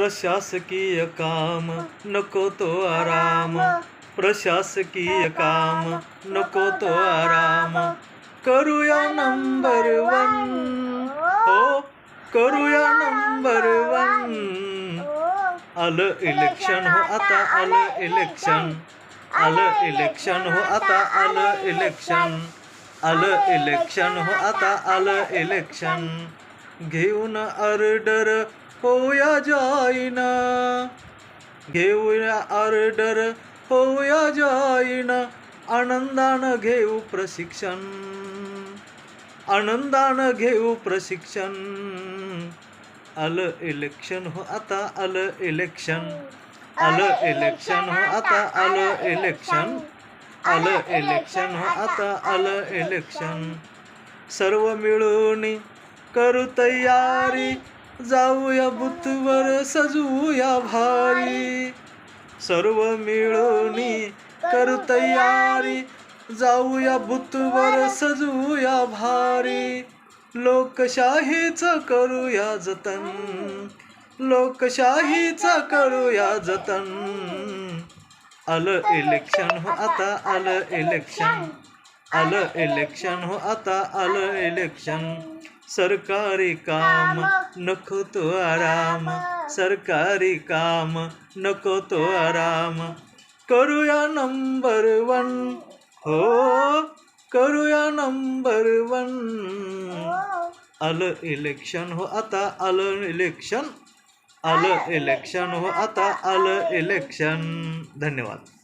प्रशासकीय काम नको तो आराम. प्रशासकीय काम नको तो आराम. करूया नंबर वन. हो करूया नंबर वन. आलं इलेक्शन हो आता आलं इलेक्शन. आलं इलेक्शन हो आता आलं इलेक्शन. आलं इलेक्शन हो आता आलं इलेक्शन. घेऊन ऑर्डर होया जाईना. घेऊया ऑर्डर होया जाईना. आनंदानं घेऊ प्रशिक्षण. आनंदानं घेऊ प्रशिक्षण. आलं इलेक्शन हो आता आलं इलेक्शन आलं इलेक्शन हो आता आलं इलेक्शन आलं इलेक्शन हो आता आलं इलेक्शन सर्व मिळून करू तयारी. जाऊया बुथवर सजूया भारी. सर्व मिळून कर तयारी. जाऊया बुथवर सजूया भारी. लोकशाहीचं करूया जतन. लोकशाहीचं करूया जतन. आलं इलेक्शन हो आता आलं इलेक्शन आलं इलेक्शन हो आता आलं इलेक्शन सरकारी काम नको तो आराम. सरकारी काम नको तो आराम. करूया नंबर वन. हो करूया नंबर वन. आलं इलेक्शन हो आता आलं इलेक्शन आलं इलेक्शन हो आता आलं इलेक्शन धन्यवाद.